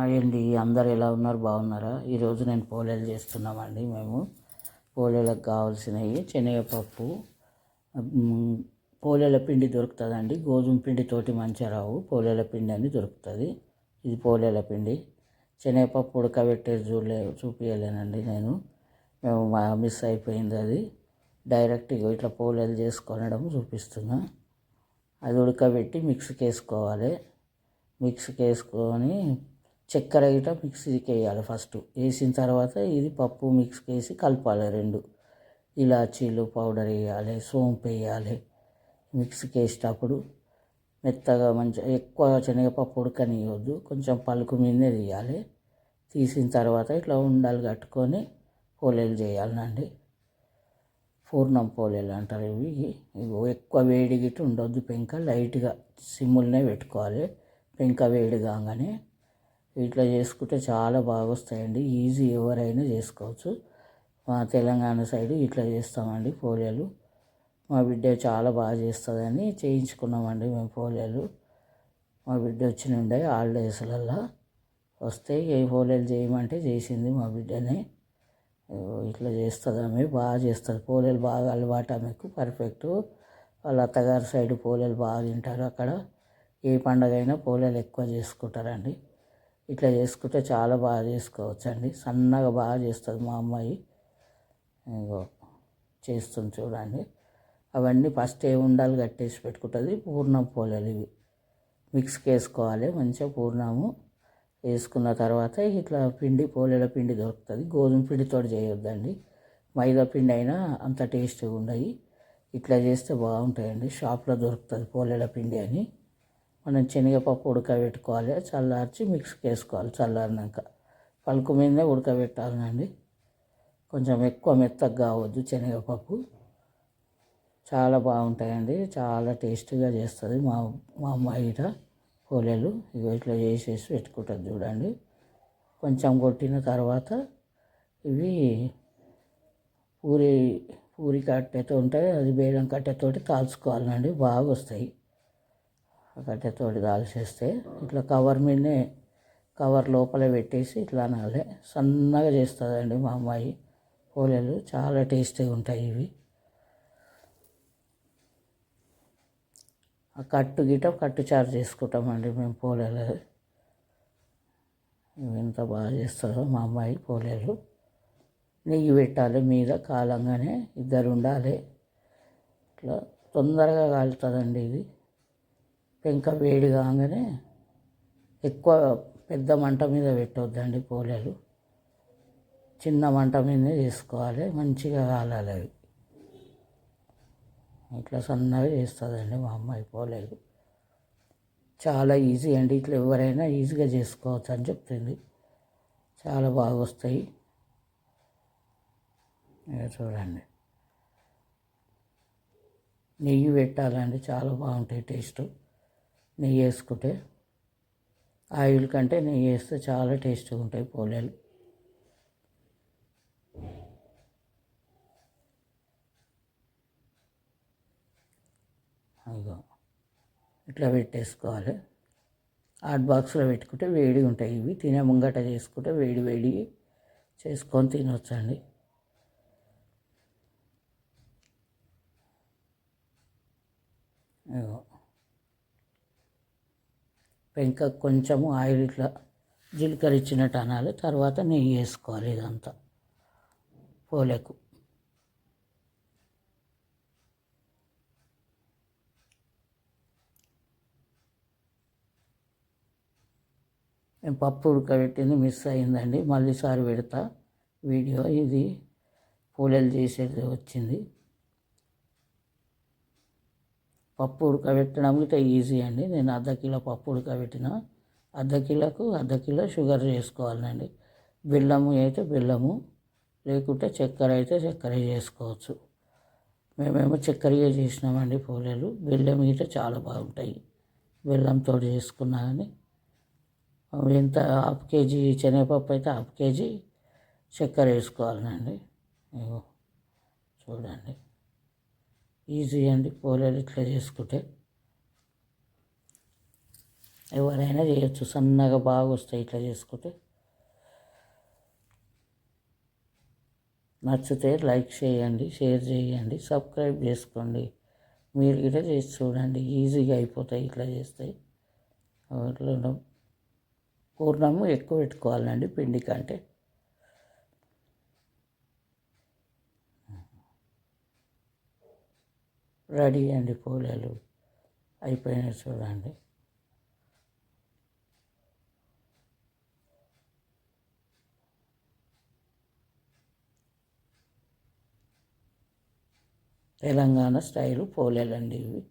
ఏంటి అందరు ఎలా ఉన్నారు బాగున్నారా? ఈరోజు నేను పోలేలు చేస్తున్నామండి మేము. పోలేలకు కావాల్సినవి శనగపప్పు పోలేల పిండి దొరుకుతుందండి. గోధుమ పిండితోటి మంచిగా రావు పోలేల పిండి అని దొరుకుతుంది. ఇది పోలేల పిండి. శనగపప్పు ఉడకబెట్టేది చూడలే చూపించలేనండి నేను. మేము మా మిస్ అయిపోయింది అది. డైరెక్ట్గా ఇట్లా పోలేలు చేసుకొనడం చూపిస్తున్నా. అది ఉడకబెట్టి మిక్స్కి వేసుకోవాలి. మిక్స్కి వేసుకొని చక్కెర గిట మిక్సీకి వేయాలి ఫస్ట్ వేసిన తర్వాత ఇది పప్పు మిక్స్కి వేసి కలపాలి రెండు. ఇలాచీలు పౌడర్ వేయాలి సోంపు వేయాలి. మిక్సీకి వేసేటప్పుడు మెత్తగా మంచిగా ఎక్కువ శనగపప్పు ఉడకనియొద్దు. కొంచెం పలుకు మీదనే తీయాలి. తీసిన తర్వాత ఇట్లా ఉండాలి కట్టుకొని పోలేలు చేయాలండి పూర్ణం పోలేలు అంటారు ఇవి. ఇవి ఎక్కువ వేడి గిట్ట ఉండొద్దు పెంక లైట్గా సిమ్ములనే పెట్టుకోవాలి. పెంక వేడి కాగానే ఇట్లా చేసుకుంటే చాలా బాగా వస్తాయండి ఈజీ ఎవరైనా చేసుకోవచ్చు. మా తెలంగాణ సైడ్ ఇట్లా చేస్తామండి పోలేలు. మా బిడ్డ చాలా బాగా చేస్తుందని చేయించుకున్నామండి మేము పోలేలు. మా బిడ్డ వచ్చిన ఉండే హాలిడేస్లల్లో వస్తే ఏ పోలేలు చేయమంటే చేసింది మా బిడ్డనే. ఇట్లా చేస్తుంది ఆమె బాగా చేస్తుంది. పోలేలు బాగా అలవాటు ఆమెకు పర్ఫెక్ట్. వాళ్ళ అత్తగారి సైడ్ పోలేలు బాగా తింటారు అక్కడ. ఏ పండగ అయినా పోలేలు ఎక్కువ చేసుకుంటారండి. ఇట్లా చేసుకుంటే చాలా బాగా చేసుకోవచ్చు అండి సన్నగా బాగా చేస్తుంది మా అమ్మాయి. ఇంకో చేస్తుంది చూడండి. అవన్నీ ఫస్ట్ ఏ ఉండాలి కట్టేసి పెట్టుకుంటుంది. పూర్ణం పోలేలు ఇవి. మిక్స్కి వేసుకోవాలి మంచిగా పూర్ణము వేసుకున్న తర్వాత ఇట్లా పిండి పోలేల పిండి దొరుకుతుంది. గోధుమ పిండితో చేయొద్దండి. మైదా పిండి అయినా అంత టేస్ట్గా ఉండయి. ఇట్లా చేస్తే బాగుంటాయండి. షాప్లో దొరుకుతుంది పోలేల పిండి అని. మనం శనగపప్పు ఉడకబెట్టుకోవాలి చల్లార్చి మిక్స్కి వేసుకోవాలి చల్లారినాక. పలుకు మీదనే ఉడకబెట్టాలండి కొంచెం ఎక్కువ మెత్తగా కావద్దు శనగపప్పు. చాలా బాగుంటాయండి చాలా టేస్టీగా చేస్తుంది మా మా అమ్మాయి పోలేలు. ఇవి ఇట్లా చేసేసి పెట్టుకుంటుంది చూడండి. కొంచెం కొట్టిన తర్వాత ఇవి పూరి పూరి కట్టెతో ఉంటాయి అది బేలం కట్టెతోటి కాల్చుకోవాలండి బాగా వస్తాయి ఆ కాల్చేస్తే ఇట్లా కవర్ మీదనే కవర్ లోపల పెట్టేసి ఇట్లా అనాలి. సన్నగా చేస్తుందండి మా అమ్మాయి. పోలేలు చాలా టేస్టీగా ఉంటాయి ఇవి. ఆ కట్టు గిట కట్టు చారు చేసుకుంటామండి మేము పోలేలు. ఎంత బాగా చేస్తుందో మా అమ్మాయి పోలేలు. నెయ్యి పెట్టాలి మీద కాలంగానే ఇద్దరు ఉండాలి. ఇట్లా తొందరగా కాలుతుందండి ఇది. పెంక వేడి కాగానే ఎక్కువ పెద్ద మంట మీద పెట్టొద్దండి పోలేలు. చిన్న మంట మీదనే చేసుకోవాలి మంచిగా కాలాలి అవి. ఇట్లా సన్నగా చేస్తుందండి మా అమ్మాయి పోలేలు. చాలా ఈజీ అండి ఇట్లా ఎవరైనా ఈజీగా చేసుకోవచ్చు అని చెప్తుంది. చాలా బాగా వస్తాయి. చూడండి. నెయ్యి పెట్టాలండి చాలా బాగుంటాయి టేస్ట్. నెయ్యి వేసుకుంటే ఆయిల్ కంటే నెయ్యి వేస్తే చాలా టేస్ట్గా ఉంటాయి పోలేలు. అదిగో ఇట్లా పెట్టేసుకోవాలి. హాట్ బాక్స్లో పెట్టుకుంటే వేడిగా ఉంటాయి ఇవి. తినే ముంగట చేసుకుంటే వేడి వేడి చేసుకొని తినొచ్చండి. ఇగో పెంక కొంచెము ఆయిల్ ఇట్లా జీలకర్ర ఇచ్చినట్టు అనాలి తర్వాత నెయ్యి వేసుకోవాలి ఇదంతా పోలేకు. నేను పప్పు ఉడకబెట్టింది మిస్ అయిందండి మళ్ళీసారి పెడతా. వీడియో ఇది పూలలు చేసేది వచ్చింది. పప్పు ఉడకబెట్టడం ఇట్లా ఈజీ అండి. నేను అర్ధ కిలో పప్పు ఉడకబెట్టిన అర్ధ కిలోకు అర్ధ కిలో షుగర్ చేసుకోవాలండి. బెల్లము అయితే బెల్లము లేకుంటే చక్కెర అయితే చక్కెర చేసుకోవచ్చు. మేమేమో చక్కెరగా చేసినామండి పూలలు. బెల్లం ఇట చాలా బాగుంటాయి. బెల్లంతో చేసుకున్నా కానీ ఎంత హాఫ్ కేజీ శనగపప్పు అయితే హాఫ్ కేజీ చక్కెర వేసుకోవాలండి చూడండి. ఈజీ అండి పోలేలు ఇట్లా చేసుకుంటే. ఎవరైనా చేయొచ్చు సన్నగా బాగా వస్తాయి ఇట్లా చేసుకుంటే. నచ్చితే లైక్ చేయండి షేర్ చేయండి సబ్స్క్రైబ్ చేసుకోండి. మీరు కూడా చేసి చూడండి ఈజీగా అయిపోతాయి ఇట్లా చేస్తే. పూర్ణము ఎక్కువ పెట్టుకోవాలండి పిండి కంటే. రెడీ అండి పోలేలు. అయిపోయినాయి చూడండి. తెలంగాణ స్టైలు పోలేలండి ఇవి.